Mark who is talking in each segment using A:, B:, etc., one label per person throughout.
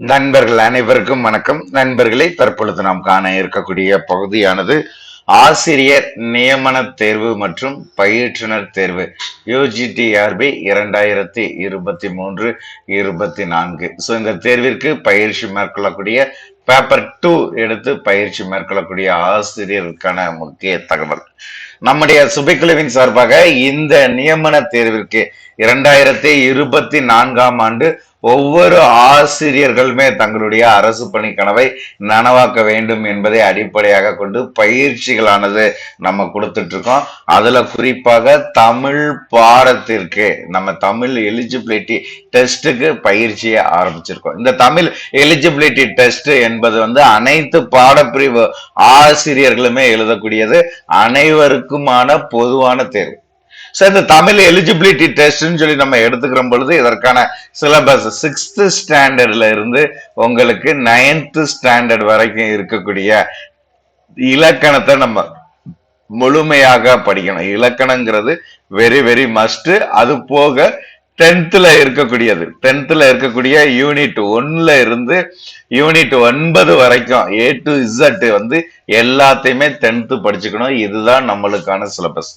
A: நண்பர்கள் அனைவருக்கும் வணக்கம். நண்பர்களை தற்பொழுது நாம் காண இருக்கக்கூடிய பகுதியானது ஆசிரியர் நியமன தேர்வு மற்றும் பயிற்றுனர் தேர்வு யூஜிடிஆர்பி இரண்டாயிரத்தி இருபத்தி மூன்று இருபத்தி நான்கு. ஸோ இந்த தேர்விற்கு பயிற்சி மேற்கொள்ளக்கூடிய பேப்பர் டூ எடுத்து பயிற்சி மேற்கொள்ளக்கூடிய ஆசிரியருக்கான முக்கிய தகவல். நம்முடைய சுபைக்குழுவின் சார்பாக இந்த நியமன தேர்விற்கு இரண்டாயிரத்தி இருபத்தி நான்காம் ஆண்டு ஒவ்வொரு ஆசிரியர்களுமே தங்களுடைய அரசு பணி கனவை நனவாக்க வேண்டும் என்பதை அடிப்படையாக கொண்டு பயிற்சிகளானது நம்ம கொடுத்துட்டு இருக்கோம் அதுல குறிப்பாக தமிழ் பாடத்திற்கு நம்ம தமிழ் எலிஜிபிலிட்டி டெஸ்ட்டுக்கு பயிற்சியை ஆரம்பிச்சிருக்கோம். இந்த தமிழ் எலிஜிபிலிட்டி டெஸ்ட் என்பது வந்து அனைத்து பாடப்பிரிவு ஆசிரியர்களுமே எழுதக்கூடியது. அனைவருக்குமான பொதுவான தேர்வு. ஸோ இந்த தமிழ் எலிஜிபிலிட்டி டெஸ்ட்னு சொல்லி நம்ம எடுத்துக்கிற பொழுது இதற்கான சிலபஸ் சிக்ஸ்த்து ஸ்டாண்டர்ட்ல இருந்து உங்களுக்கு நைன்த்து ஸ்டாண்டர்ட் வரைக்கும் இருக்கக்கூடிய இலக்கணத்தை நம்ம முழுமையாக படிக்கணும். இலக்கணங்கிறது வெரி வெரி மஸ்ட் அது போக டென்த்தில் இருக்கக்கூடியது. டென்த்தில் இருக்கக்கூடிய யூனிட் ஒன்ல இருந்து யூனிட் ஒன்பது வரைக்கும் ஏ டு இசட் வந்து எல்லாத்தையுமே டென்த்து படிச்சுக்கணும். இதுதான் நம்மளுக்கான சிலபஸ்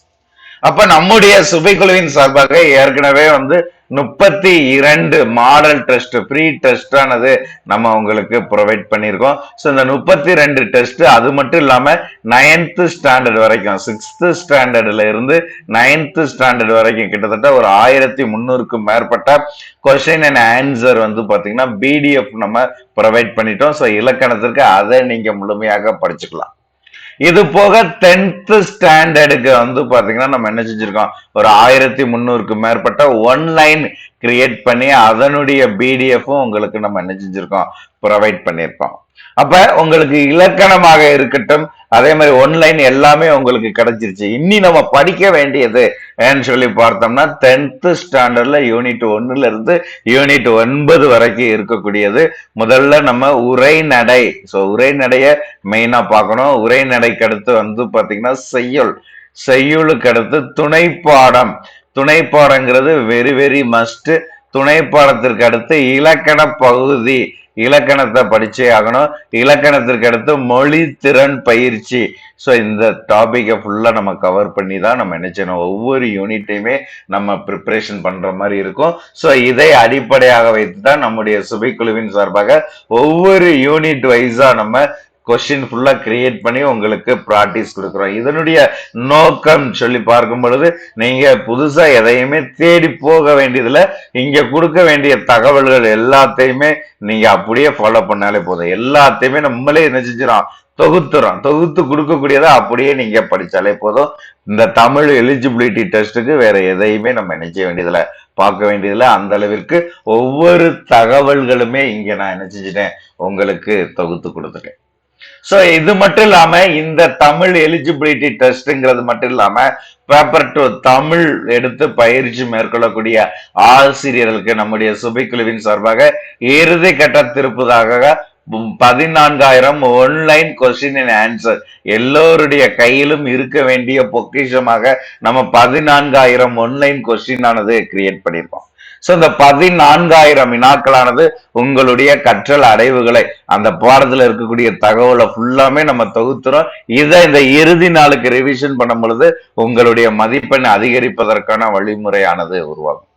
A: அப்ப நம்முடைய சுபைக்குழுவின் சார்பாக ஏற்கனவே வந்து முப்பத்தி இரண்டு மாடல் டெஸ்ட் ப்ரீ டெஸ்ட் ஆனது நம்ம உங்களுக்கு ப்ரொவைட் பண்ணியிருக்கோம். ஸோ இந்த முப்பத்தி ரெண்டு டெஸ்ட் அது மட்டும் இல்லாம நைன்த்து ஸ்டாண்டர்ட் வரைக்கும் சிக்ஸ்த்து ஸ்டாண்டர்ட்ல இருந்து நைன்த்து ஸ்டாண்டர்ட் வரைக்கும் கிட்டத்தட்ட ஒரு ஆயிரத்தி முந்நூறுக்கும் மேற்பட்ட கொஸ்டின் அண்ட் ஆன்சர் வந்து பாத்தீங்கன்னா பிடிஎஃப் நம்ம ப்ரொவைட் பண்ணிட்டோம். ஸோ இலக்கணத்திற்கு அதை நீங்க முழுமையாக படிச்சுக்கலாம். இது போக டென்த் ஸ்டாண்டர்டுக்கு வந்து பாத்தீங்கன்னா நம்ம என்ன செஞ்சிருக்கோம்? ஒரு ஆயிரத்தி முந்நூறுக்கு மேற்பட்ட ஒன்லைன் கிரியேட் பண்ணி அதனுடைய பிடிஎஃப்பும் உங்களுக்கு நம்ம என்ன செஞ்சிருக்கோம்? ப்ரொவைட் பண்ணியிருக்கோம் அப்ப உங்களுக்கு இலக்கணமாக இருக்கட்டும் அதே மாதிரி ஒன்லைன் எல்லாமே உங்களுக்கு கிடைச்சிருச்சு. இனி நம்ம படிக்க வேண்டியது ஏன்னு சொல்லி பார்த்தோம்னா டென்த் ஸ்டாண்டர்ட்ல யூனிட் ஒன்னுல இருந்து யூனிட் ஒன்பது வரைக்கும் இருக்கக்கூடியது. முதல்ல நம்ம உரைநடை ஸோ உரைநடைய மெயினா பார்க்கணும். உரைநடைக்கு அடுத்து வந்து பாத்தீங்கன்னா செய்யுள். செய்யுளுக்கு அடுத்து துணை பாடம் துணை பாடங்கிறது வெரி வெரி மஸ்ட் துணை பாடத்திற்கு அடுத்து இலக்கண பகுதி. இலக்கணத்தை படிச்சே ஆகணும். இலக்கணத்திற்கு அடுத்து மொழி திறன் பயிற்சி. ஸோ இந்த டாபிக்கை ஃபுல்லாக நம்ம கவர் பண்ணி தான் நம்ம என்ன செய்யணும்? ஒவ்வொரு யூனிட்டையுமே நம்ம ப்ரிப்பரேஷன் பண்ணுற மாதிரி இருக்கும். ஸோ இதை அடிப்படையாக வைத்து தான் நம்முடைய சுபைக்குழுவின் சார்பாக ஒவ்வொரு யூனிட் வைஸாக நம்ம கொஸ்டின் ஃபுல்லாக கிரியேட் பண்ணி உங்களுக்கு ப்ராக்டிஸ் கொடுக்குறோம். இதனுடைய நோக்கம் சொல்லி பார்க்கும் பொழுது நீங்கள் புதுசாக எதையுமே தேடி போக வேண்டியதில் இங்கே கொடுக்க வேண்டிய தகவல்கள் எல்லாத்தையுமே நீங்கள் அப்படியே ஃபாலோ பண்ணாலே போதும். எல்லாத்தையுமே நம்மளே என்ன செஞ்சிடும் தொகுத்துறோம். தொகுத்து கொடுக்கக்கூடியதை அப்படியே நீங்க படிச்சாலே போதும். இந்த தமிழ் எலிஜிபிலிட்டி டெஸ்ட்டுக்கு வேற எதையுமே நம்ம நினைக்க செய்ய வேண்டியதில்ல. பார்க்க வேண்டியதில்ல. அந்த அளவிற்கு ஒவ்வொரு தகவல்களுமே இங்க நான் என்ன உங்களுக்கு தொகுத்து கொடுத்துட்டேன். ஸோ இது மட்டும் இல்லாம இந்த தமிழ் எலிஜிபிலிட்டி டெஸ்ட்ங்கிறது மட்டும் இல்லாம பேப்பர் டு தமிழ் எடுத்து பயிற்சி மேற்கொள்ளக்கூடிய ஆசிரியர்களுக்கு நம்முடைய சுபைக்குழுவின் சார்பாக இறுதி கட்ட திருப்புதாக பதினான்காயிரம் ஒன்லைன் கொஸ்டின் அண்ட் ஆன்சர் எல்லோருடைய கையிலும் இருக்க வேண்டிய பொக்கிஷமாக நம்ம பதினான்காயிரம் ஒன்லைன் கொஸ்டின் ஆனது கிரியேட் பண்ணியிருக்கோம். ஸோ இந்த பதினான்காயிரம் வினாக்களானது உங்களுடைய கற்றல் அடைவுகளை அந்த பாடத்துல இருக்கக்கூடிய தகவலை ஃபுல்லாமே நம்ம தொகுத்துறோம். இதை இந்த இறுதி நாளுக்கு ரிவிஷன் பண்ணும் பொழுது உங்களுடைய மதிப்பெண் அதிகரிப்பதற்கான வழிமுறையானது உருவாகும்.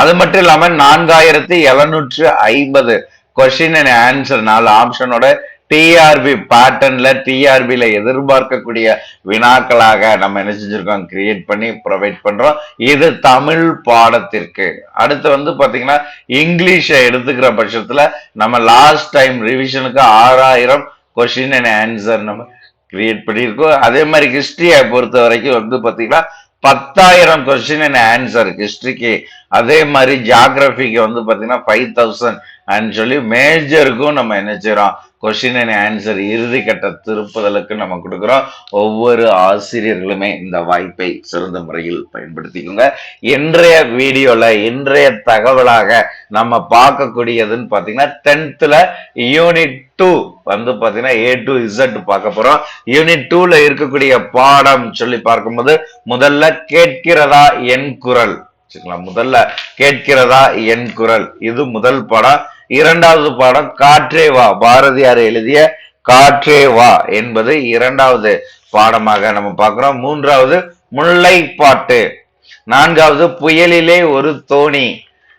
A: அது மட்டும் இல்லாம நான்காயிரத்தி எழுநூற்று ஐம்பது கொஸ்டின் அண்ட் ஆன்சர் நாலு ஆப்ஷனோட டிஆர்பி பேட்டர்ன்ல டிஆர்பியில எதிர்பார்க்கக்கூடிய வினாக்களாக நம்ம என்ன செஞ்சிருக்கோம்? கிரியேட் பண்ணி ப்ரொவைட் பண்றோம். இது தமிழ் பாடத்திற்கு. அடுத்து வந்து பாத்தீங்கன்னா இங்கிலீஷை எடுத்துக்கிற பட்சத்துல நம்ம லாஸ்ட் டைம் ரிவிஷனுக்கு ஆறாயிரம் கொஸ்டின் அண்ட் ஆன்சர் நம்ம கிரியேட் பண்ணியிருக்கோம். அதே மாதிரி ஹிஸ்டரியை பொறுத்த வரைக்கும் வந்து பார்த்தீங்கன்னா பத்தாயிரம் கொஸ்டின் அண்ட் ஆன்சர் ஹிஸ்டரிக்கு அதே மாதிரி ஜியாகிரபிக்கு வந்து பார்த்தீங்கன்னா ஃபைவ் தௌசண்ட் அப்படின்னு சொல்லி மேஜருக்கும் நம்ம என்ன செய்யறோம் கொஸ்டின் அண்ட் ஆன்சர் இறுதி கட்ட திருப்புதலுக்கு நம்ம கொடுக்குறோம். ஒவ்வொரு ஆசிரியர்களுமே இந்த வாய்ப்பை சிறந்த முறையில் பயன்படுத்திக்கோங்க. இன்றைய வீடியோவில் இன்றைய தகவலாக நம்ம பார்க்கக்கூடியதுன்னு பார்த்தீங்கன்னா டென்த்தில் யூனிட் டூ வந்து பார்த்தீங்கன்னா ஏ டு இசட் பார்க்க போகிறோம் யூனிட் டூவில் இருக்கக்கூடிய பாடம் சொல்லி பார்க்கும்போது முதல்ல கேட்கிறதா என் குரல்? முதல்ல கேட்கிறதா என் குரல்? இது முதல் பாடம். இரண்டாவது பாடம் காற்றே வா. பாரதியார் எழுதிய காற்றே வா என்பது இரண்டாவது பாடமாக நம்ம பார்க்கிறோம். மூன்றாவது முல்லைப்பாட்டு. நான்காவது புயலிலே ஒரு தோணி.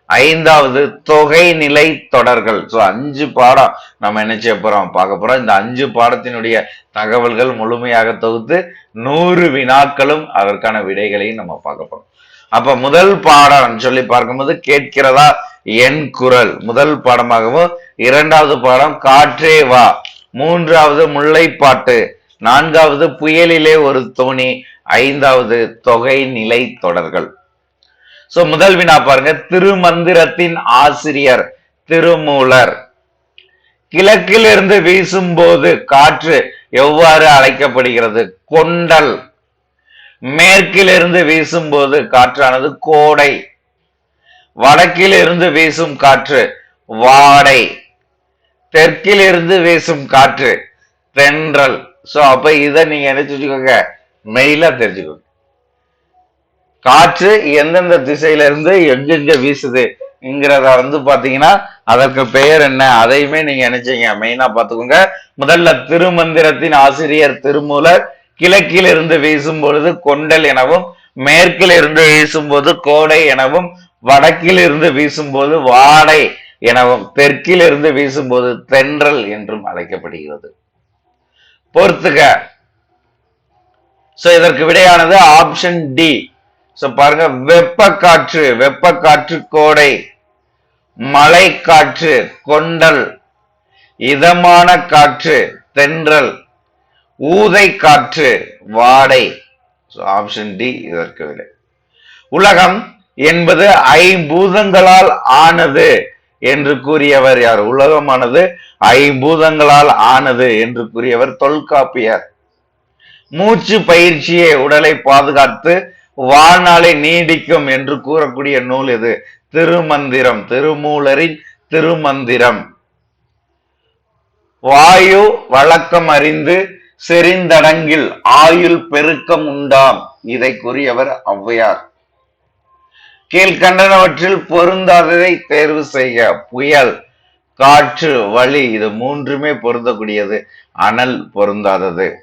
A: ஐந்தாவது தொகை நிலை தொடர்கள். ஸோ அஞ்சு பாடம் நம்ம என்ன செய்ய போறோம்? பார்க்க போறோம். இந்த அஞ்சு பாடத்தினுடைய தகவல்கள் முழுமையாக தொகுத்து நூறு வினாக்களும் அதற்கான விடைகளையும் நம்ம பார்க்க போறோம். அப்ப முதல் பாடம் சொல்லி பார்க்கும்போது கேட்கிறதா? என் குரல். முதல் பாடமாகவும் இரண்டாவது பாடம் காற்றே வா. மூன்றாவது முல்லைப்பாட்டு. நான்காவது புயலிலே ஒரு தோணி. ஐந்தாவது தொகை நிலை தொடர்கள். சோ முதல் வினா பாருங்க. திருமந்திரத்தின் ஆசிரியர் திருமூலர். கிழக்கிலிருந்து வீசும்போது காற்று எவ்வாறு அழைக்கப்படுகிறது? கொண்டல். மேற்கிலிருந்து வீசும்போது காற்றானது கோடை. வடக்கிலிருந்து வீசும் காற்று வாடை. தெற்கிலிருந்து வீசும் காற்று தென்றல். சோ அப்ப இதை நீங்க என்ன செஞ்சுக்கோங்க மெயிலா தெரிஞ்சுக்கோங்க. காற்று எந்தெந்த திசையில இருந்து எங்கெங்க வீசுதுங்கிறத வந்து பாத்தீங்கன்னா அதற்கு பெயர் என்ன? அதையுமே நீங்க நினைச்சீங்க. மெயினா பாத்துக்கோங்க முதல்ல திருமந்திரத்தின் ஆசிரியர் திருமூலர் கிழக்கில் இருந்து வீசும் பொழுது கொண்டல் எனவும் மேற்கில் இருந்து வீசும்போது கோடை எனவும் வடக்கில் இருந்து வீசும்போது வாடை எனவும் தெற்கில் இருந்து வீசும்போது தென்றல் என்றும் அழைக்கப்படுகிறது. பொறுத்துக. சோ இதற்கு விடையானது ஆப்ஷன் டி சோ பாருங்க வெப்ப காற்று வெப்ப காற்று கோடை மழை காற்று கொண்டல் இதமான காற்று தென்றல் ஊதை காற்று வாடை ஆப்ஷன் டி இதற்கு விடை உலகம் என்பது ஐம்பூதங்களால் ஆனது என்று கூறியவர் யார்? உலகமானது ஐம்பூதங்களால் ஆனது என்று கூறியவர் தொல்காப்பியர். மூச்சு பயிற்சியே உடலை பாதுகாத்து வாழ்நாளை நீடிக்கும் என்று கூறக்கூடிய நூல் இது. திருமந்திரம் திருமூலரின் திருமந்திரம். வாயு வழக்கம் அறிந்து செறிந்தடங்கில் ஆயுள் பெருக்கம் உண்டாம். இதை கூறியவர் ஔவையார். கீழ்கண்டனவற்றில் பொருந்தாததை தேர்வு செய்ய புயல் காற்று வழி இது மூன்றுமே பொருந்தக்கூடியது. அனல் பொருந்தாதது.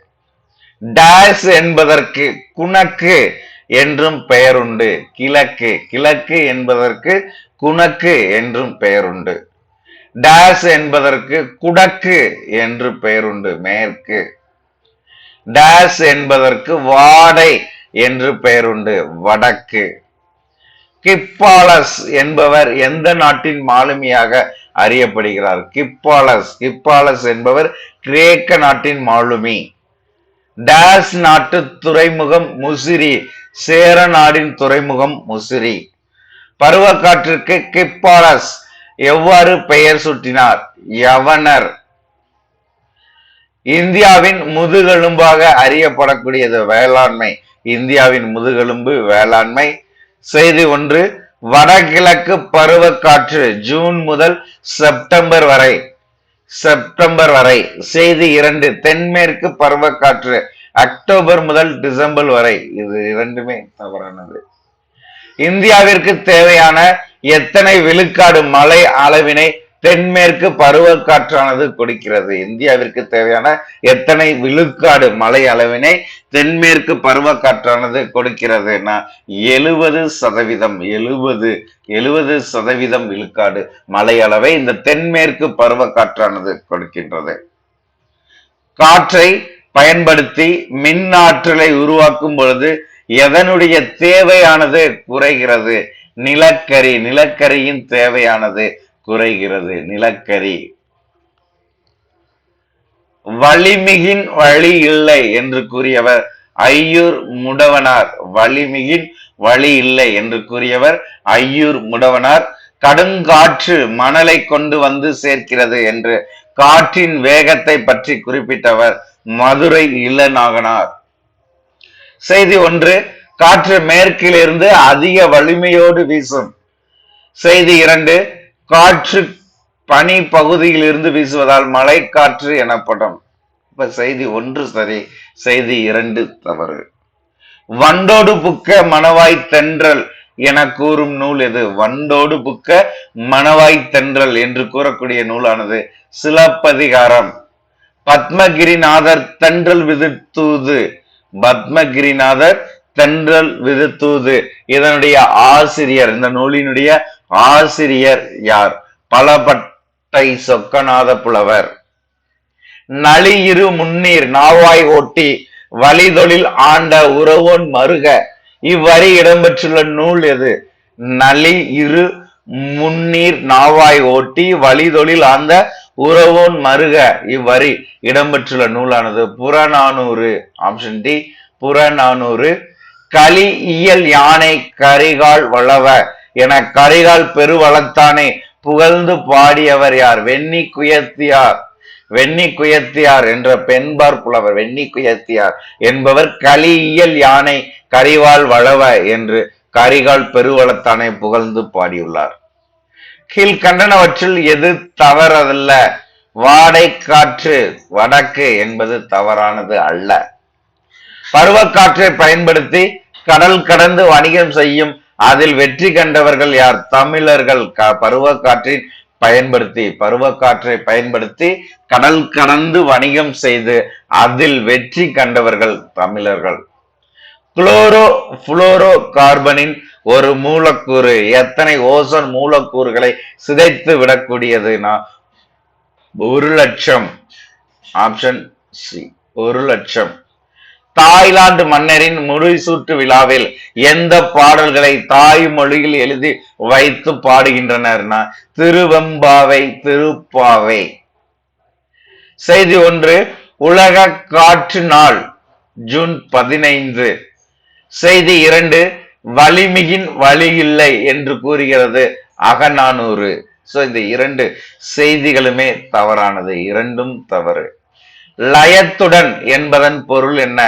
A: டேஸ் என்பதற்கு குணக்கு என்றும் பெயருண்டு. கிழக்கு கிழக்கு என்பதற்கு குணக்கு என்றும் பெயருண்டு. டேஸ் என்பதற்கு குடக்கு என்று பெயருண்டு. மேற்கு. டேஸ் என்பதற்கு வாடை என்று பெயருண்டு வடக்கு. கிப்பாலஸ் என்பவர் எந்த நாட்டின் மாலுமியாக அறியப்படுகிறார்? கிப்பாலஸ் கிப்பாலஸ் என்பவர் கிரேக்க நாட்டின் மாலுமி. டேஸ் நாட்டு துறைமுகம் முசிறி. சேர நாடின் துறைமுகம் முசிறி. பருவக்காற்றிற்கு கிப்பாலஸ் எவ்வாறு பெயர் சுட்டினார்? யவனர். இந்தியாவின் முதுகெலும்பாக அறியப்படக்கூடியது வேளாண்மை. இந்தியாவின் முதுகெலும்பு வேளாண்மை. செய்தி ஒன்று வடகிழக்கு பருவக்காற்று ஜூன் முதல் செப்டம்பர் வரை. செப்டம்பர் வரை. செய்தி இரண்டு தென்மேற்கு பருவக்காற்று அக்டோபர் முதல் டிசம்பர் வரை. இது இரண்டுமே தவறானது. இந்தியாவிற்கு தேவையான எத்தனை விழுக்காடு மழை அளவினை தென்மேற்கு பருவக்காற்றானது கொடுக்கிறது. இந்தியாவிற்கு தேவையான எத்தனை விழுக்காடு மழை அளவினை தென்மேற்கு பருவக்காற்றானது கொடுக்கிறதுனா எழுபது சதவீதம் எழுபது எழுபது சதவீதம் விழுக்காடு மழை அளவை இந்த தென்மேற்கு பருவக்காற்றானது கொடுக்கின்றது. காற்றை பயன்படுத்தி மின் ஆற்றலை உருவாக்கும் பொழுது எதனுடைய தேவையானது குறைகிறது? நிலக்கரி நிலக்கரியின் தேவையானது. குறைகிறது நிலக்கரி. வலிமிகின் வழி இல்லை என்று கூறியவர் ஐயூர் முடவனார். வலிமிகின் வழி இல்லை என்று கூறியவர் ஐயூர் முடவனார். கடுங்காற்று மணலை கொண்டு வந்து சேர்க்கிறது என்று காற்றின் வேகத்தை பற்றி குறிப்பிட்டவர் மதுரை இளநாகனார். செய்தி ஒன்று காற்று மேற்கிலிருந்து அதிக வலிமையோடு வீசும். செய்தி இரண்டு காற்று பனி பகுதியில் இருந்து வீசுவதால் மழை காற்று எனப்படும். இப்ப செய்தி ஒன்று சரி செய்தி இரண்டு தவறு. வண்டோடு புக்க மணவாய் தென்றல் என கூறும் நூல் எது? வண்டோடு புக்க மணவாய் தென்றல் என்று கூறக்கூடிய நூலானது சிலப்பதிகாரம். பத்மகிரிநாதர் தென்றல் விதித்தூது. பத்மகிரிநாதர் தென்றல் விதித்தூது. இதனுடைய ஆசிரியர் இந்த நூலினுடைய ஆசிரியர் யார்? பலபட்டை சொக்கநாத புலவர் நளியிரு முன்னீர் நாவாய் ஓட்டி வழிதொழில் ஆண்ட உறவோன் மருக. இவ்வரி இடம்பெற்றுள்ள நூல் எது? நளி இரு முன்னீர் நாவாய் ஓட்டி வழிதொழில் ஆண்ட உறவோன் மருக. இவ்வரி இடம்பெற்றுள்ள நூலானது புறநானூறு ஆப்ஷன் டி புறநானூறு. களி இயல் யானை கரிகால் வளவ. என கரிகால் பெருவளத்தானே புகழ்ந்து பாடியவர் யார்? வெண்ணி குயத்தியார். வெண்ணி குயத்தியார் என்ற பெண்பார் புலவர். வெண்ணி குயத்தியார் என்பவர் கலியியல் யானை கரிவாள் வளவ என்று கரிகால் பெருவளத்தானை புகழ்ந்து பாடியுள்ளார். கீழ்கண்டனவற்றில் எது தவறதல்ல? வாடை காற்று வடக்கு என்பது தவறானது அல்ல. பருவக்காற்றை பயன்படுத்தி கடல் கடந்து வணிகம் செய்யும் அதில் வெற்றி கண்டவர்கள் யார்? தமிழர்கள். க- பருவக்காற்றின் பயன்படுத்தி பருவக்காற்றை பயன்படுத்தி கடல் கடந்து வணிகம் செய்து அதில் வெற்றி கண்டவர்கள் தமிழர்கள். குளோரோ புளோரோ கார்பனின் ஒரு மூலக்கூறு. எத்தனை ஓசன் மூலக்கூறுகளை சிதைத்து விடக்கூடியதுனா ஒரு லட்சம். ஆப்ஷன் சி ஒரு லட்சம். தாய்லாந்து மன்னரின் முடிசூட்டு விழாவில் எந்த பாடல்களை தாய் மொழியில் எழுதி வைத்து பாடுகின்றனர்னா திருவெம்பாவை திருப்பாவை. செய்தி ஒன்று உலக காற்று நாள் ஜூன் பதினைந்து. செய்தி இரண்டு வலிமிகின் வழி இல்லை என்று கூறுகிறது அகநானூறு. சோ இந்த இரண்டு செய்திகளுமே தவறானது இரண்டும் தவறு. லயத்துடன் என்பதன் பொருள் என்ன?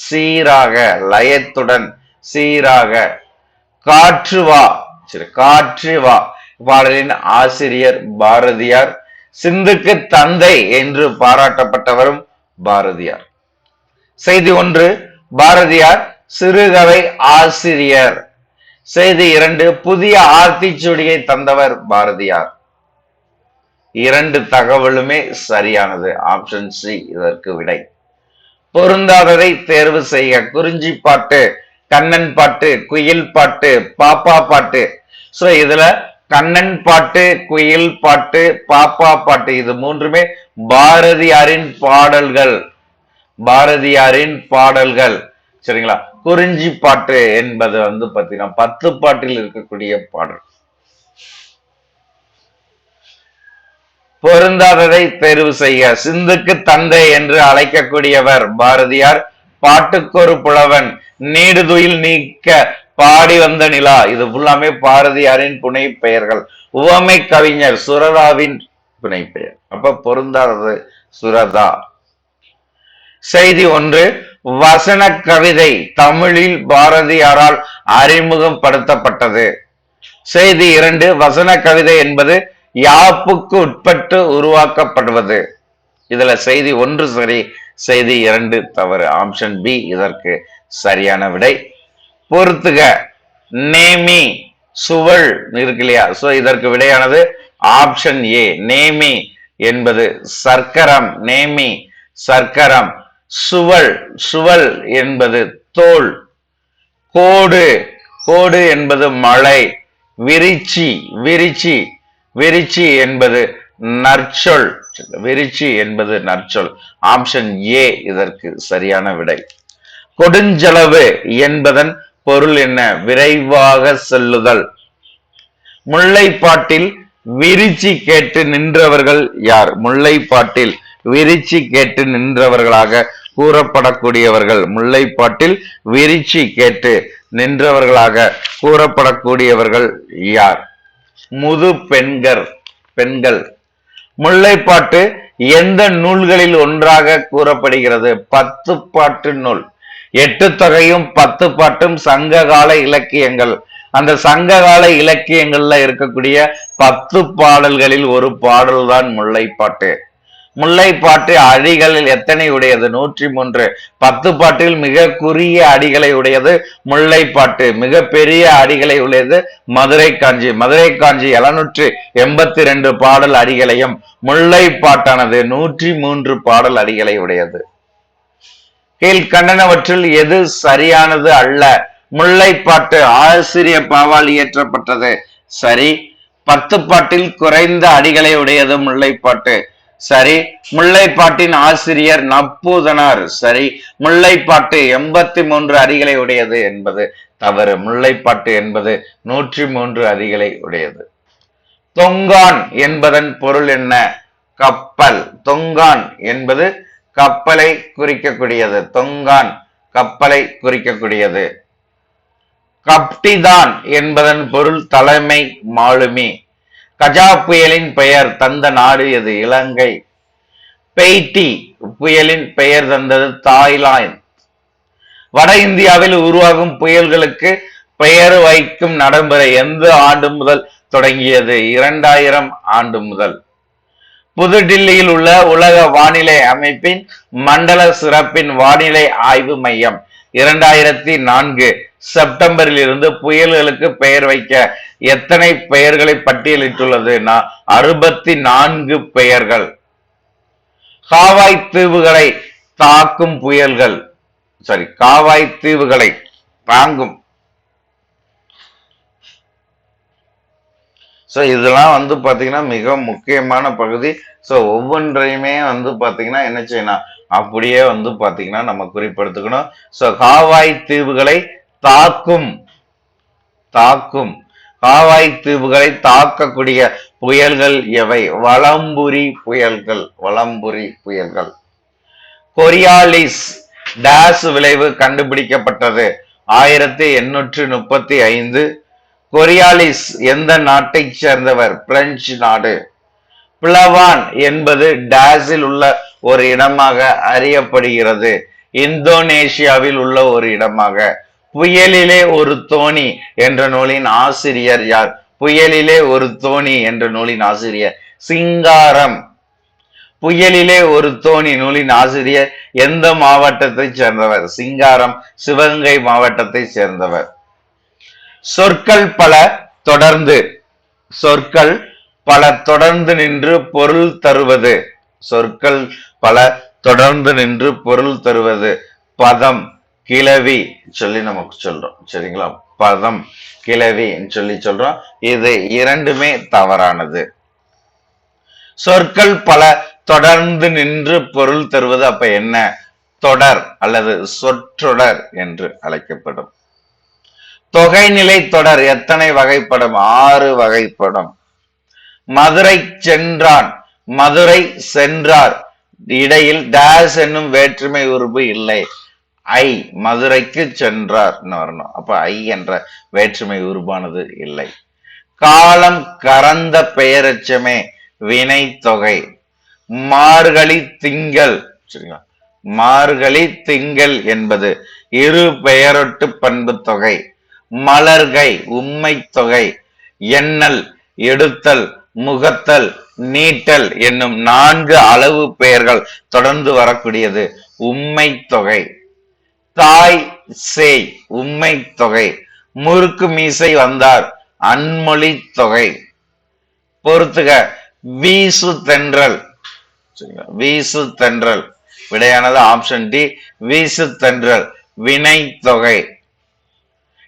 A: சீராக லயத்துடன் சீராக காற்று வா. சரி காற்று வா. பாடலின் ஆசிரியர் பாரதியார் சிந்துக்கு தந்தை என்று பாராட்டப்பட்டவரும் பாரதியார். செய்தி ஒன்று பாரதியார் சிறுகதை ஆசிரியர். செய்தி இரண்டு புதிய ஆர்த்திச்சுடியை தந்தவர் பாரதியார். இரண்டு தகவலுமே சரியானது. ஆப்ஷன் சி இதற்கு விடை. பொருந்தாததை தேர்வு செய்ய குறிஞ்சி பாட்டு கண்ணன் பாட்டு குயில் பாட்டு பாப்பா பாட்டு. சோ இதுல கண்ணன் பாட்டு குயில் பாட்டு பாப்பா பாட்டு இது மூன்றுமே பாரதியாரின் பாடல்கள். பாரதியாரின் பாடல்கள். சரிங்களா? குறிஞ்சி பாட்டு என்பது வந்து பாத்தீங்கன்னா பத்து பாட்டில் இருக்கக்கூடிய பாடல். பொருந்தாததை தேர்வு செய்ய சிந்துக்கு தந்தை என்று அழைக்கக்கூடியவர் பாரதியார் பாட்டுக்கொரு புலவன். நீடுதுயில் நீக்க பாடி வந்த நிலா. இது ஃபுல்லாமே பாரதியாரின் புனை பெயர்கள் உவமை கவிஞர் சுரதாவின் புனை பெயர் அப்ப பொருந்தாதது சுரதா. செய்தி ஒன்று வசன கவிதை தமிழில் பாரதியாரால் அறிமுகப்படுத்தப்பட்டது. செய்தி இரண்டு வசன கவிதை என்பது யாப்புக்கு உட்பட்டு உருவாக்கப்படுவது. இதுல செய்தி ஒன்று சரி செய்தி இரண்டு தவறு. ஆப்ஷன் பி இதற்கு சரியான விடை. பொறுத்துக. நேமி சுவள் இருக்கு இல்லையா சோ இதற்கு விடையானது ஆப்ஷன் ஏ நேமி என்பது சர்க்கரம். நேமி சர்க்கரம். சுவள் சுவள் என்பது தோல். கோடு கோடு என்பது மழை. விரிச்சி விரிச்சி. விரிச்சி என்பது நற்சொல். விரிச்சி என்பது நற்சொல். ஆப்ஷன் ஏ இதற்கு சரியான விடை. கொடுஞ்செலவு என்பதன் பொருள் என்ன? விரைவாக செல்லுதல். முல்லைப்பாட்டில் விரிச்சி கேட்டு நின்றவர்கள் யார்? முல்லைப்பாட்டில் விரிச்சி கேட்டு நின்றவர்களாக கூறப்படக்கூடியவர்கள். முல்லைப்பாட்டில் விரிச்சி கேட்டு நின்றவர்களாக கூறப்படக்கூடியவர்கள் யார்? முது பெண்கர் பெண்கள். முல்லைப்பாட்டு எந்த நூல்களில் ஒன்றாக கூறப்படுகிறது? பத்து பாட்டு நூல். எட்டு தொகையும் பத்து பாட்டும் சங்ககால இலக்கியங்கள். அந்த சங்ககால இலக்கியங்கள்ல இருக்கக்கூடிய பத்து பாடல்களில் ஒரு பாடல்தான் முல்லைப்பாட்டு. முல்லைப்பாட்டு அடிகளில் எத்தனை உடையது? நூற்றி மூன்று. பத்து பாட்டில் மிக குறுகிய அடிகளை உடையது முல்லைப்பாட்டு. மிக பெரிய அடிகளை உடையது மதுரை காஞ்சி. மதுரை காஞ்சி எழுநூற்று எண்பத்தி ரெண்டு பாடல் அடிகளையும் முல்லைப்பாட்டானது நூற்றி மூன்று பாடல் அடிகளை உடையது. கீழ்கண்டனவற்றில் எது சரியானது அல்ல? முல்லைப்பாட்டு ஆசிரிய பாவால் இயற்றப்பட்டது. சரி. பத்து பாட்டில் குறைந்த அடிகளை உடையது முல்லைப்பாட்டு. சரி முல்லைப்பாட்டின் ஆசிரியர் நப்பூதனார். சரி முல்லைப்பாட்டு எண்பத்தி மூன்று அடிகளை உடையது என்பது தவறு. முல்லைப்பாட்டு என்பது நூற்றி மூன்று அடிகளை உடையது. தொங்கான் என்பதன் பொருள் என்ன? கப்பல். தொங்கான் என்பது கப்பலை குறிக்கக்கூடியது. தொங்கான் கப்பலை குறிக்கக்கூடியது. கப்டிதான் என்பதன் பொருள் தலைமை மாலுமி. கஜா புயலின் பெயர் தந்த நாடு எது? இலங்கை. பெய்டி புயலின் பெயர் தந்தது தாய்லாந்து. வட இந்தியாவில் உருவாகும் புயல்களுக்கு பெயர் வைக்கும் நடைமுறை எந்த ஆண்டு முதல் தொடங்கியது? இரண்டாயிரம் ஆண்டு முதல். புதுடில்லியில் உள்ள உலக வானிலை அமைப்பின் மண்டல சிறப்பின் வானிலை ஆய்வு மையம் இரண்டாயிரத்தி நான்கு. செப்டம்பரில் இருந்து புயல்களுக்கு பெயர் வைக்க எத்தனை பெயர்களை பட்டியலிட்டுள்ளது? அறுபத்தி நான்கு பெயர்கள். காவாய் தீவுகளை தாக்கும் புயல்கள். சாரி காவாய் தீவுகளை தாங்கும். ஸோ இதெல்லாம் வந்து பார்த்தீங்கன்னா மிக முக்கியமான பகுதி. ஸோ ஒவ்வொன்றையுமே வந்து பார்த்தீங்கன்னா என்ன செய்யணும்? அப்படியே வந்து பார்த்தீங்கன்னா நம்ம குறிப்பெடுத்துக்கணும். ஸோ காவாய் தீவுகளை தாக்கும் தாக்கும். காவாய் தீவுகளை தாக்கக்கூடிய புயல்கள் எவை? வளம்புரி புயல்கள் வளம்புரி புயல்கள். கொரியாலிஸ் டேஸ் விளைவு கண்டுபிடிக்கப்பட்டது. ஆயிரத்தி எண்ணூற்று முப்பத்தி ஐந்து. கொரியாலிஸ் எந்த நாட்டை சேர்ந்தவர்? பிரெஞ்சு நாடு. பிளவான் என்பது டேஸில் உள்ள ஒரு இடமாக அறியப்படுகிறது. இந்தோனேஷியாவில் உள்ள ஒரு இடமாக. புயலிலே ஒரு தோணி என்ற நூலின் ஆசிரியர் யார்? புயலிலே ஒரு தோணி என்ற நூலின் ஆசிரியர். சிங்காரம். புயலிலே ஒரு தோணி நூலின் ஆசிரியர் எந்த மாவட்டத்தை சேர்ந்தவர்? சிங்காரம் சிவகங்கை மாவட்டத்தை சேர்ந்தவர். சொற்கள் பல தொடர்ந்து சொற்கள் பல தொடர்ந்து நின்று பொருள் தருவது. சொற்கள் பல தொடர்ந்து நின்று பொருள் தருவது. பதம். கிளவி சொல்லி நமக்கு சொல்றோம். சரிங்களா? பதம் கிளவி சொல்லி சொல்றோம். இது இரண்டுமே தவறானது. சொற்கள் பல தொடர்ந்து நின்று பொருள் தருவது அப்ப என்ன? தொடர் அல்லது சொற்றொடர் என்று அழைக்கப்படும். தொகைநிலை தொடர் எத்தனை வகைப்படும்? ஆறு வகைப்படும். மதுரை சென்றான் மதுரை சென்றார். இடையில் டேஸ் என்னும் வேற்றுமை உருவு இல்லை. ஐ மதுரைக்கு சென்றார் வரணும்? அப்ப ஐ என்ற வேற்றுமை உருவானது இல்லை. காலம் கறந்த பெயரச்சமே வினை தொகை. மார்கழி திங்கள் சரிங்களா? மார்கழி திங்கள் என்பது இரு பெயரொட்டு பண்பு தொகை. மலர்கை உம்மை தொகை. எண்ணல் எடுத்தல் முகத்தல் நீட்டல் என்னும் நான்கு அளவு பெயர்கள் தொடர்ந்து வரக்கூடியது உம்மை தொகை. தாய் சேய் உம்மை தொகை. முறுக்கு மீசை வந்தார் அன்மொழி தொகை. பொறுத்துக வீசு தென்றல். வீசு தென்றல். விடையானது ஆப்ஷன் டி வீசு தென்றல். வினை தொகை.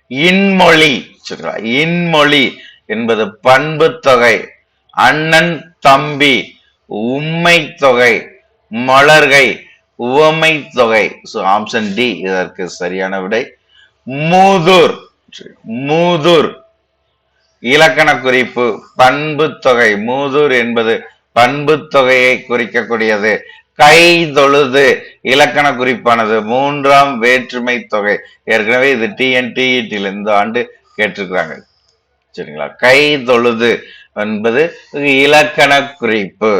A: இன்மொழி. இன்மொழி என்பது பண்பு தொகை. அண்ணன் தம்பி உம்மை தொகை. மலர்கை. உவமை தொகை ஸோ ஆப்ஷன் டி இதற்கு சரியான விடை. மூதூர். மூதூர். இலக்கண குறிப்பு பண்பு தொகை மூதூர் என்பது பண்பு தொகையை குறிக்கக்கூடியது. கை தொழுது இலக்கண குறிப்பானது. மூன்றாம் வேற்றுமை தொகை. ஏற்கனவே இது டிஎன்டிஇடியில் இந்த ஆண்டு கேட்டிருக்கிறாங்க. சரிங்களா? கை தொழுது என்பது இலக்கண குறிப்பு.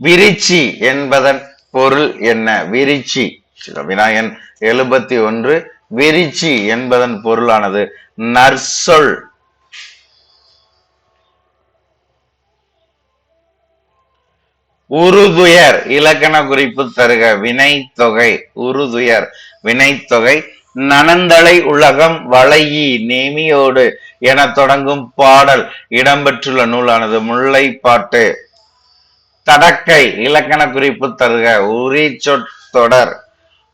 A: விரிச்சி என்பதன் பொருள் என்ன? விரிச்சி. விநாயகன் எழுபத்தி ஒன்று விரிச்சி என்பதன் பொருளானது. நற்சொல். உருதுயர் இலக்கண குறிப்பு தருக. வினை தொகை உருதுயர் வினை தொகை நனந்தலை உலகம் வளையி நேமியோடு என தொடங்கும் பாடல். இடம்பெற்றுள்ள நூலானது முல்லைப்பாட்டு. தடக்கை இலக்கண குறிப்பு தருக உரி சொற்றொடர்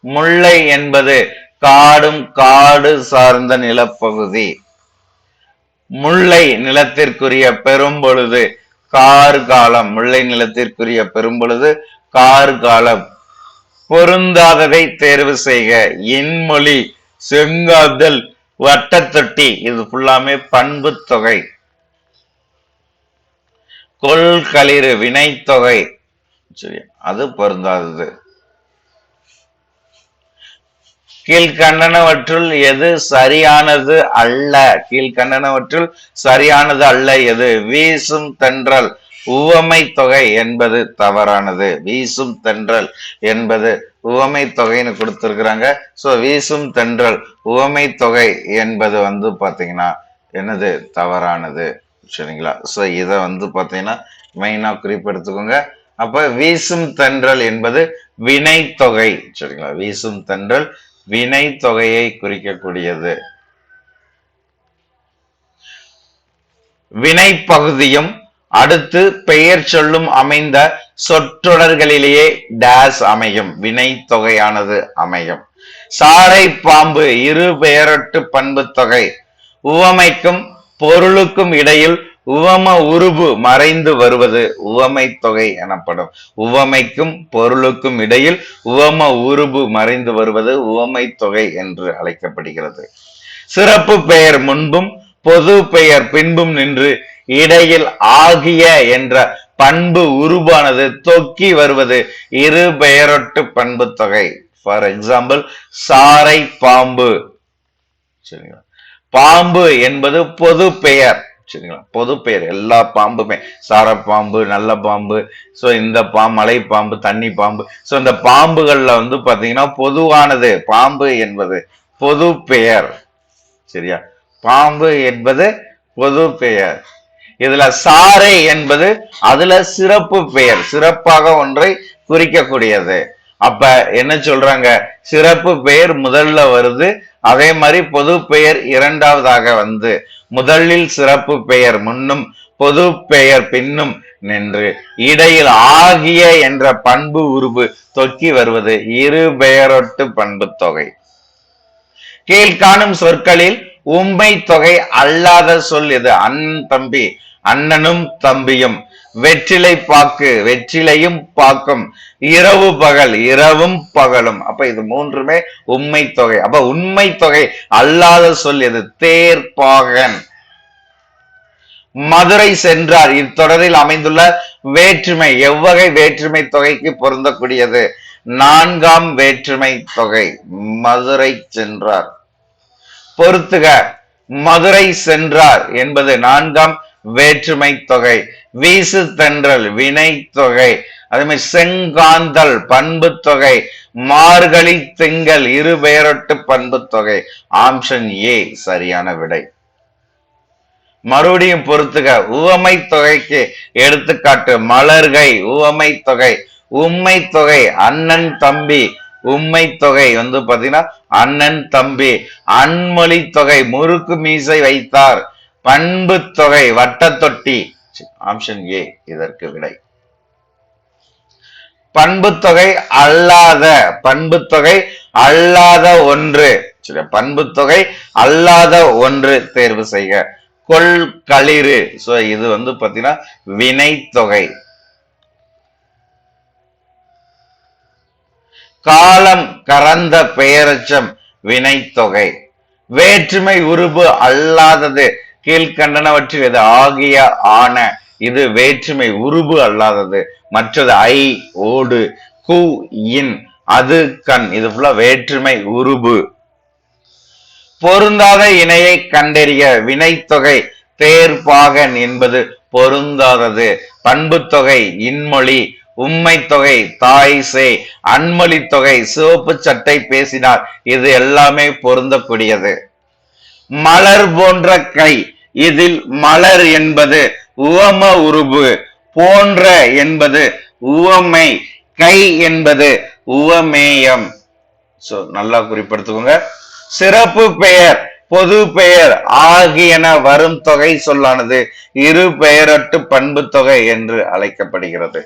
A: முல்லை என்பது காடும் காடு சார்ந்த நிலப்பகுதி. முல்லை நிலத்திற்குரிய பெரும்பொழுது கார்காலம். முல்லை நிலத்திற்குரிய பெரும்பொழுது கார்காலம். பொருந்தாததை தேர்வு செய்க. இன்மொழி செங்காதல் வட்டத்தொட்டி இது ஃபுல்லாமே பண்பு தொகை. கொள்களிறு வினைத்தொகை. சரி அது பொருந்தாதது. கீழ்கண்டனவற்றுள் எது சரியானது அல்ல? கீழ்கண்டனவற்றுள் சரியானது அல்ல எது? வீசும் தென்றல். உவமை தொகை என்பது தவறானது. வீசும் தென்றல் என்பது உவமை தொகைன்னு கொடுத்துருக்குறாங்க. சோ வீசும் தென்றல் உவமை தொகை என்பது வந்து பாத்தீங்கன்னா என்னது? தவறானது. சரிங்களா? சோ இத வந்து பாத்தீங்கன்னா மெயினாக குறிப்பெடுத்துக்கோங்க. அப்ப வீசும் தென்றல் என்பது வினை தொகை சரிங்களா? வீசும் தென்றல் வினை தொகையை குறிக்கக்கூடியது. வினை பகுதியும் அடுத்து பெயர் சொல்லும் அமைந்த சொற்றொடர்களிலேயே டேஸ் அமையும். வினை தொகையானது அமையும். சாரை பாம்பு இரு பெயரொட்டு பண்பு தொகை. உவமைக்கும் பொருளுக்கும் இடையில் உவம உருபு மறைந்து வருவது உவமை தொகை எனப்படும். உவமைக்கும் பொருளுக்கும் இடையில் உவம உருபு மறைந்து வருவது உவமை தொகை என்று அழைக்கப்படுகிறது. சிறப்பு பெயர் முன்பும் பொது பெயர் பின்பும் நின்று இடையில் ஆகிய என்ற பண்பு உருவானது தொக்கி வருவது இரு பெயரொட்டு பண்பு தொகை. ஃபார் எக்ஸாம்பிள் சாரை பாம்பு. சரிங்களா? பாம்பு என்பது பொது பெயர். சரிங்களா? பொது பெயர். எல்லா பாம்புமே. சாரப்பாம்பு நல்ல பாம்பு ஸோ இந்த பாம்பு மலை பாம்பு தண்ணி பாம்பு. ஸோ இந்த பாம்புகள்ல வந்து பாத்தீங்கன்னா பொதுவானது. பாம்பு என்பது பொது பெயர். சரியா? பாம்பு என்பது பொது பெயர். இதுல சாரை என்பது அதுல சிறப்பு பெயர். சிறப்பாக ஒன்றை குறிக்கக்கூடியது. அப்ப என்ன சொல்றாங்க? சிறப்பு பெயர் முதல்ல வருது அதே மாதிரி பொது பெயர் இரண்டாவதாக வந்து முதலில் சிறப்பு பெயர் முன்னும் பொது பெயர் பின்னும் நின்று இடையில் ஆகிய என்ற பண்பு உருவு தொக்கி வருவது இரு பெயரொட்டு பண்பு தொகை. கீழ்காணும் சொற்களில் உண்மை தொகை அல்லாத சொல் எது? அண்ணன் தம்பி அண்ணனும் தம்பியும். வெற்றிலை பாக்கு வெற்றிலையும் பாக்கும். இரவு பகல் இரவும் பகலும். அப்ப இது மூன்றுமே உண்மை தொகை. அப்ப உண்மை தொகை அல்லாத சொல் எது? தேர்பாகன் மதுரை சென்றார். இத்தொடரில் அமைந்துள்ள வேற்றுமை எவ்வகை வேற்றுமை தொகைக்கு பொருந்தக்கூடியது? நான்காம் வேற்றுமை தொகை. மதுரை சென்றார். பொறுத்துக. மதுரை சென்றார் என்பது நான்காம் வேற்றுமை தொகை வீசு தென்றல் வினை தொகை அதே மாதிரி செங்காந்தல் பண்பு தொகை மார்கழி திங்கள் இரு பெயரொட்டு பண்பு தொகை ஆம்சன் ஏ சரியான விடை. மறுபடியும் பொறுத்துக உவமை தொகைக்கு எடுத்துக்காட்டு மலர்கை உவமை தொகை உண்மை தொகை அண்ணன் தம்பி உண்மை தொகை வந்து பாத்தீங்கன்னா அண்ணன் தம்பி அன்மொழி தொகை முறுக்கு மீசை வைத்தார். பண்பு தொகை வட்டத்தொட்டி ஆப்ஷன் ஏ இதற்கு விடை. பண்பு தொகை அல்லாத பண்பு தொகை அல்லாத ஒன்று. சரி பண்பு தொகை அல்லாத ஒன்று தேர்வு செய்க. கொள் களிறு. சோ இது வந்து பாத்தீங்கன்னா வினை தொகை. காலம் கறந்த பெயரச்சம் வினைத்தொகை வேற்றுமை உருபு அல்லாதது. கீழ்கண்டனவற்றில் இது ஆகிய ஆன இது வேற்றுமை உருபு அல்லாதது. மற்றது ஐ ஓடு கு இன் அது கண் இது ஃபுல்லா வேற்றுமை உருபு. பொருந்தாத இணையை கண்டறிய வினைத்தொகை தேர்ப்பாகன் என்பது பொருந்தாதது. பண்பு தொகை இன்மொழி உண்மை தொகை தாய் சே அன்மொழி தொகை சிவப்பு சட்டை பேசினார் இது எல்லாமே பொருந்தக்கூடியது. மலர் போன்ற கை இதில் மலர் என்பது உவம உருபு போன்ற என்பது உவமை கை என்பது உவமேயம். சோ நல்லா குறிப்பிடுத்துக்கோங்க. சிறப்பு பெயர் பொது பெயர் ஆகியன வரும் தொகை சொல்லானது இரு பெயரட்டு பண்பு தொகை என்று அழைக்கப்படுகிறது.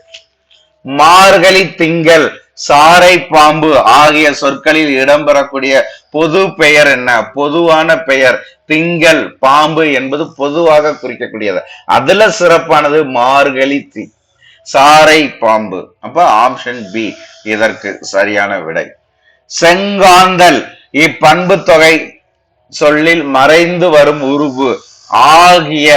A: மார்கழி திங்கள் சாரை பாம்பு ஆகிய சொற்களில் இடம்பெறக்கூடிய பொது பெயர் என்ன? பொதுவான பெயர் திங்கள் பாம்பு என்பது பொதுவாக குறிக்கக்கூடியது. அதுல சிறப்பானது மார்கழி தி சாரை பாம்பு. அப்ப ஆப்ஷன் பி இதற்கு சரியான விடை. செங்காந்தல் இப்பண்பு தொகை சொல்லில் மறைந்து வரும் உருவு ஆகிய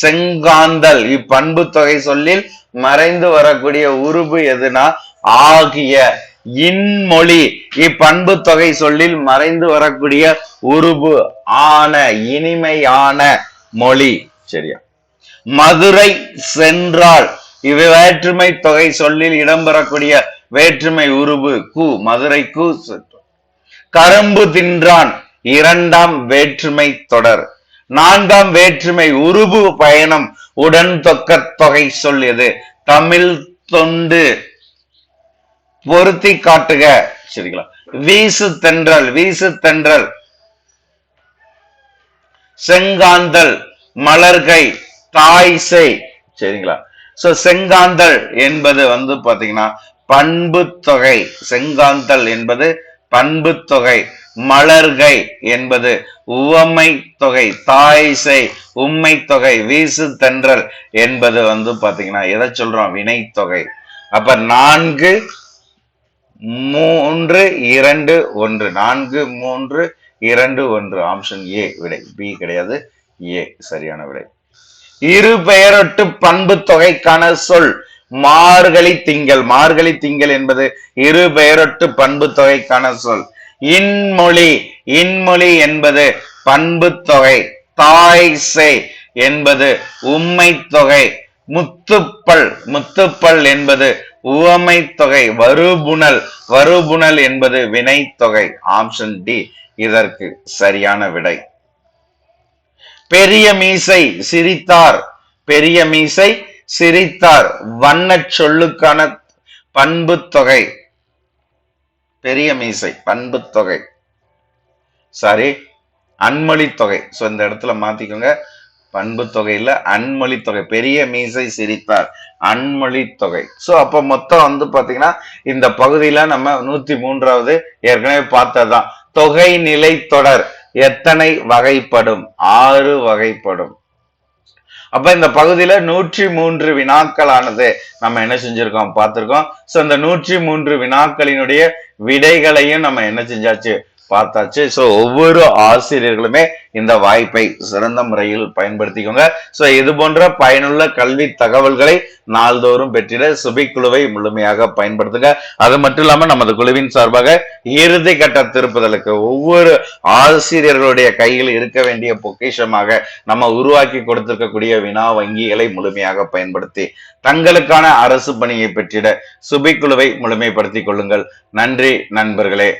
A: செங்காந்தல் இப்பண்பு தொகை சொல்லில் மறைந்து வரக்கூடிய உருவு எதுனா ஆகிய இன்மொழி. இப்பண்பு தொகை சொல்லில் மறைந்து வரக்கூடிய உருவு ஆன இனிமையான மொழி. சரியா? மதுரை சென்றால் இவை வேற்றுமை தொகை சொல்லில் இடம்பெறக்கூடிய வேற்றுமை உருவு கு மதுரை கு. கரும்பு தின்றான் இரண்டாம் வேற்றுமை தொடர். நான்காம் வேற்றுமை உருபு பயணம் உடன் தொக்க தொகை சொல்லியது. தமிழ் தொண்டு. பொருத்தி காட்டுக. சரிங்களா? வீசு தென்றல் வீசு தென்றல். செங்காந்தல் மலர்கை தாய்சை சரிங்களா? சோ செங்காந்தல் என்பது வந்து பாத்தீங்கன்னா பண்பு தொகை. செங்காந்தல் என்பது பண்பு தொகை. மலர்கை என்பது உவமை தொகை தாய்சை உம்மை தொகை வீசு தென்றல் என்பது வந்து பாத்தீங்கன்னா எதை சொல்றோம்? வினை தொகை. அப்ப நான்கு மூன்று இரண்டு ஒன்று. நான்கு மூன்று இரண்டு ஒன்று. ஆப்ஷன் ஏ விடை. பி கிடையாது. ஏ சரியான விடை. இரு பெயரொட்டு பண்பு தொகைக்கான சொல். மார்கழி திங்கள். மார்கழி திங்கள் என்பது இரு பெயரொட்டு பண்பு தொகைக்கான சொல். இன்மொழி இன்மொழி என்பது பண்பு தொகை தாய்சை என்பது உம்மை தொகை முத்துப்பல் முத்துப்பல் என்பது உவமை தொகை வருபுணல் வருபுணல் என்பது வினை தொகை ஆப்ஷன் டி இதற்கு சரியான விடை. பெரிய மீசை சிரித்தார் பெரிய மீசை சிரித்தார் வண்ண சொல்லுக்கான பண்பு தொகை பெரிய மீசை பண்பு தொகை. சாரி அன்மொழி தொகை. சோ இந்த இடத்துல மாத்திக்கோங்க. பண்பு தொகையில அன்மொழி தொகை. பெரிய மீசை சிரித்தார். அன்மொழி தொகை. சோ அப்ப மொத்தம் வந்து பாத்தீங்கன்னா இந்த பகுதியில நம்ம நூத்தி மூன்றாவது ஏற்கனவே பார்த்ததுதான். தொகை நிலை தொடர் எத்தனை வகைப்படும்? ஆறு வகைப்படும். அப்ப இந்த பகுதியில நூற்றி மூன்று வினாக்களானது நம்ம என்ன செஞ்சிருக்கோம்? பார்த்திருக்கோம். சோ இந்த நூற்றி மூன்று வினாக்களினுடைய விடைகளையும் நம்ம என்ன செஞ்சாச்சு? பார்த்தாச்சு. ஸோ ஒவ்வொரு ஆசிரியர்களுமே இந்த வாய்ப்பை சிறந்த முறையில் பயன்படுத்திக்கோங்க. ஸோ இது போன்ற பயனுள்ள கல்வி தகவல்களை நாள்தோறும் பெற்றிட சுபி குழுவை முழுமையாக பயன்படுத்துங்க. அது மட்டும் இல்லாமல் நமது குழுவின் சார்பாக இறுதி கட்ட திருப்புதலுக்கு ஒவ்வொரு ஆசிரியர்களுடைய கையில் இருக்க வேண்டிய பொக்கிஷமாக நம்ம உருவாக்கி கொடுத்திருக்கக்கூடிய வினா வங்கிகளை முழுமையாக பயன்படுத்தி தங்களுக்கான அரசு பணியை பெற்றிட சுபி குழுவை முழுமைப்படுத்திக் கொள்ளுங்கள். நன்றி நண்பர்களே.